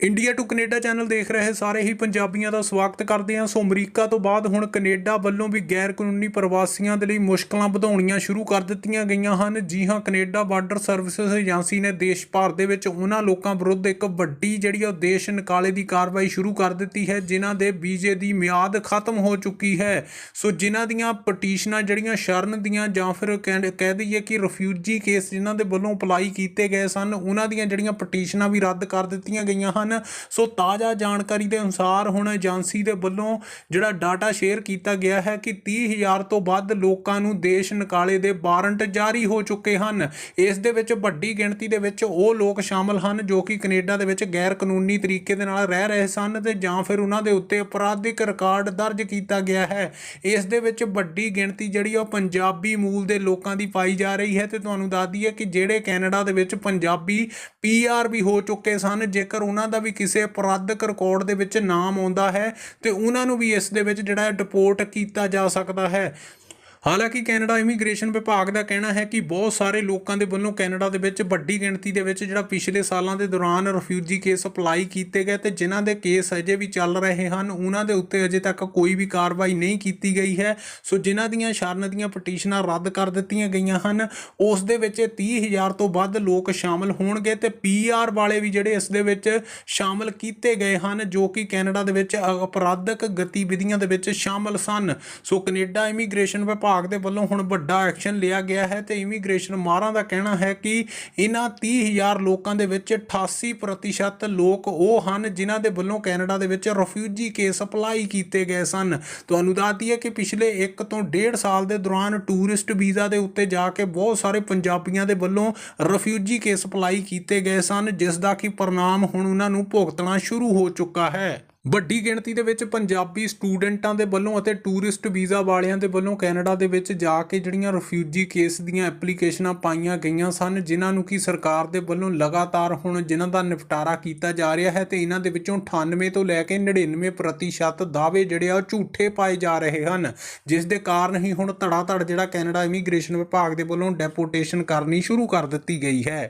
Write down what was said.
India to Canada channel ਦੇਖ ਰਹੇ ਸਾਰੇ ਹੀ ਪੰਜਾਬੀਆਂ ਦਾ ਸਵਾਗਤ ਕਰਦੇ ਹਾਂ। ਸੋ ਅਮਰੀਕਾ ਤੋਂ ਬਾਅਦ ਹੁਣ ਕੈਨੇਡਾ ਵੱਲੋਂ ਵੀ ਗੈਰ ਕਾਨੂੰਨੀ ਪ੍ਰਵਾਸੀਆਂ ਦੇ ਲਈ ਮੁਸ਼ਕਲਾਂ ਵਧਾਉਣੀਆਂ ਸ਼ੁਰੂ ਕਰ ਦਿੱਤੀਆਂ ਗਈਆਂ ਹਨ। ਜੀ ਹਾਂ, ਕੈਨੇਡਾ ਬਾਰਡਰ ਸਰਵਿਸਿਜ਼ ਏਜੰਸੀ ਨੇ ਦੇਸ਼ ਭਰ ਦੇ ਵਿੱਚ ਉਹਨਾਂ ਲੋਕਾਂ ਵਿਰੁੱਧ ਇੱਕ ਵੱਡੀ ਜਿਹੜੀ ਉਹ ਦੇਸ਼ ਨਿਕਾਲੇ ਦੀ ਕਾਰਵਾਈ ਸ਼ੁਰੂ ਕਰ ਦਿੱਤੀ ਹੈ, ਜਿਨ੍ਹਾਂ ਦੇ ਵੀਜ਼ੇ ਦੀ ਮਿਆਦ ਖਤਮ ਹੋ ਚੁੱਕੀ ਹੈ। ਸੋ ਜਿਨ੍ਹਾਂ ਦੀਆਂ ਪਟੀਸ਼ਨਾਂ ਜਿਹੜੀਆਂ ਸ਼ਰਨ ਦੀਆਂ ਜਾਂ ਫਿਰ ਕਹਿ ਕਹਿ ਦਈਏ ਕਿ ਰਿਫਿਊਜੀ ਕੇਸ ਜਿਨ੍ਹਾਂ ਦੇ ਵੱਲੋਂ ਅਪਲਾਈ ਕੀਤੇ ਗਏ ਸਨ, ਉਹਨਾਂ ਦੀਆਂ ਜਿਹੜੀਆਂ ਪਟੀਸ਼ਨਾਂ ਵੀ ਰੱਦ ਕਰ ਦਿੱਤੀਆਂ ਗਈਆਂ ਹਨ। ਸੋ ਤਾਜ਼ਾ ਜਾਣਕਾਰੀ ਦੇ ਅਨੁਸਾਰ ਹੁਣ ਏਜੰਸੀ ਦੇ ਵੱਲੋਂ ਜਿਹੜਾ ਡਾਟਾ ਸ਼ੇਅਰ ਕੀਤਾ ਗਿਆ ਹੈ ਕਿ 30000 ਤੋਂ ਵੱਧ ਲੋਕਾਂ ਨੂੰ ਦੇਸ਼ ਨਿਕਾਲੇ ਦੇ ਵਾਰੰਟ ਜਾਰੀ ਹੋ ਚੁੱਕੇ ਹਨ। ਇਸ ਦੇ ਵਿੱਚ ਵੱਡੀ ਗਿਣਤੀ ਦੇ ਵਿੱਚ ਉਹ ਲੋਕ ਸ਼ਾਮਲ ਹਨ ਜੋ ਕਿ ਕੈਨੇਡਾ ਦੇ ਵਿੱਚ ਗੈਰ ਕਾਨੂੰਨੀ ਤਰੀਕੇ ਦੇ ਨਾਲ ਰਹਿ ਰਹੇ ਸਨ ਤੇ ਜਾਂ ਫਿਰ ਉਹਨਾਂ ਦੇ ਉੱਤੇ ਅਪਰਾਧਿਕ ਰਿਕਾਰਡ ਦਰਜ ਕੀਤਾ ਗਿਆ ਹੈ। ਇਸ ਦੇ ਵਿੱਚ ਵੱਡੀ ਗਿਣਤੀ ਜਿਹੜੀ ਉਹ ਪੰਜਾਬੀ ਮੂਲ ਦੇ ਲੋਕਾਂ ਦੀ ਪਾਈ ਜਾ ਰਹੀ ਹੈ ਤੇ ਤੁਹਾਨੂੰ ਦੱਸ ਦਈਏ ਕਿ ਜਿਹੜੇ ਕੈਨੇਡਾ ਦੇ ਵਿੱਚ ਪੰਜਾਬੀ ਪੀਆਰ ਵੀ ਹੋ ਚੁੱਕੇ ਸਨ, ਜੇਕਰ ਉਹਨਾਂ ਦਾ ਵੀ ਕਿਸੇ ਅਪਰਾਧਿਕ ਰਿਕਾਰਡ ਦੇ ਵਿੱਚ ਨਾਮ ਆਉਂਦਾ ਹੈ ਤੇ ਉਹਨਾਂ ਨੂੰ ਵੀ ਇਸ ਦੇ ਵਿੱਚ ਜਿਹੜਾ ਡਿਪੋਰਟ ਕੀਤਾ ਜਾ ਸਕਦਾ ਹੈ। ਹਾਲਾਂਕਿ ਕੈਨੇਡਾ ਇਮੀਗ੍ਰੇਸ਼ਨ ਵਿਭਾਗ ਦਾ ਕਹਿਣਾ ਹੈ ਕਿ ਬਹੁਤ ਸਾਰੇ ਲੋਕਾਂ ਦੇ ਵੱਲੋਂ ਕੈਨੇਡਾ ਦੇ ਵਿੱਚ ਵੱਡੀ ਗਿਣਤੀ ਦੇ ਵਿੱਚ ਜਿਹੜਾ ਪਿਛਲੇ ਸਾਲਾਂ ਦੇ ਦੌਰਾਨ ਰਿਫਿਊਜੀ ਕੇਸ ਅਪਲਾਈ ਕੀਤੇ ਗਏ ਤੇ ਜਿਨ੍ਹਾਂ ਦੇ ਕੇਸ ਅਜੇ ਵੀ ਚੱਲ ਰਹੇ ਹਨ, ਉਹਨਾਂ ਦੇ ਉੱਤੇ ਅਜੇ ਤੱਕ ਕੋਈ ਵੀ ਕਾਰਵਾਈ ਨਹੀਂ ਕੀਤੀ ਗਈ ਹੈ। ਸੋ ਜਿਨ੍ਹਾਂ ਦੀਆਂ ਸ਼ਰਨ ਦੀਆਂ ਪਟੀਸ਼ਨਾਂ ਰੱਦ ਕਰ ਦਿੱਤੀਆਂ ਗਈਆਂ ਹਨ, ਉਸ ਦੇ ਵਿੱਚ 30000 ਤੋਂ ਵੱਧ ਲੋਕ ਸ਼ਾਮਲ ਹੋਣਗੇ ਤੇ ਪੀਆਰ ਵਾਲੇ ਵੀ ਜਿਹੜੇ ਇਸ ਦੇ ਵਿੱਚ ਸ਼ਾਮਲ ਕੀਤੇ ਗਏ ਹਨ, ਜੋ ਕਿ ਕੈਨੇਡਾ ਦੇ ਵਿੱਚ ਅਪਰਾਧਕ ਗਤੀਵਿਧੀਆਂ ਦੇ ਵਿੱਚ ਸ਼ਾਮਲ ਸਨ। ਸੋ ਕੈਨੇਡਾ ਇਮੀਗ੍ਰੇਸ਼ਨ ਵਿਭਾਗ ਦੇ ਵੱਲੋਂ ਹੁਣ ਵੱਡਾ ਐਕਸ਼ਨ ਲਿਆ ਗਿਆ ਹੈ ਤੇ ਇਮੀਗ੍ਰੇਸ਼ਨ ਮਾਰਾਂ ਦਾ ਕਹਿਣਾ ਹੈ ਕਿ ਇਹਨਾਂ 30000 ਲੋਕਾਂ ਦੇ ਵਿੱਚ 88% ਲੋਕ ਉਹ ਹਨ ਜਿਨ੍ਹਾਂ ਦੇ ਵੱਲੋਂ ਕੈਨੇਡਾ ਦੇ ਵਿੱਚ ਰਿਫਿਊਜੀ ਕੇਸ ਅਪਲਾਈ ਕੀਤੇ ਗਏ ਸਨ। ਤੁਹਾਨੂੰ ਦੱਸਦੀ ਹੈ ਕਿ ਪਿਛਲੇ 1 ਤੋਂ 1.5 ਸਾਲ ਦੇ ਦੌਰਾਨ ਟੂਰਿਸਟ ਵੀਜ਼ਾ ਦੇ ਉੱਤੇ ਜਾ ਕੇ ਬਹੁਤ ਸਾਰੇ ਪੰਜਾਬੀਆਂ ਦੇ ਵੱਲੋਂ ਰਿਫਿਊਜੀ ਕੇਸ ਅਪਲਾਈ ਕੀਤੇ ਗਏ ਸਨ, ਜਿਸ ਦਾ ਕਿ ਪਰਿਣਾਮ ਹੁਣ ਉਹਨਾਂ ਨੂੰ ਭੁਗਤਣਾ ਸ਼ੁਰੂ ਹੋ ਚੁੱਕਾ ਹੈ। ਵੱਡੀ ਗਿਣਤੀ ਦੇ ਵਿੱਚ ਪੰਜਾਬੀ ਸਟੂਡੈਂਟਾਂ ਦੇ ਵੱਲੋਂ ਅਤੇ ਟੂਰਿਸਟ ਵੀਜ਼ਾ ਵਾਲਿਆਂ ਦੇ ਵੱਲੋਂ ਕੈਨੇਡਾ ਦੇ ਵਿੱਚ ਜਾ ਕੇ ਜਿਹੜੀਆਂ ਰਿਫਿਊਜੀ ਕੇਸ ਦੀਆਂ ਐਪਲੀਕੇਸ਼ਨਾਂ ਪਾਈਆਂ ਗਈਆਂ ਸਨ, ਜਿਨ੍ਹਾਂ ਨੂੰ ਕਿ ਸਰਕਾਰ ਦੇ ਵੱਲੋਂ ਲਗਾਤਾਰ ਹੁਣ ਜਿਨ੍ਹਾਂ ਦਾ ਨਿਪਟਾਰਾ ਕੀਤਾ ਜਾ ਰਿਹਾ ਹੈ ਤੇ ਇਹਨਾਂ ਦੇ ਵਿੱਚੋਂ 98 ਤੋਂ ਲੈ ਕੇ 99% ਦਾਅਵੇ ਜਿਹੜੇ ਆ ਉਹ ਝੂਠੇ ਪਾਏ ਜਾ ਰਹੇ ਹਨ, ਜਿਸ ਦੇ ਕਾਰਨ ਹੀ ਹੁਣ ਧੜਾ ਧੜ ਜਿਹੜਾ ਕੈਨੇਡਾ ਇਮੀਗ੍ਰੇਸ਼ਨ ਵਿਭਾਗ ਦੇ ਵੱਲੋਂ ਡੈਪੋਟੇਸ਼ਨ ਕਰਨੀ ਸ਼ੁਰੂ ਕਰ ਦਿੱਤੀ ਗਈ ਹੈ।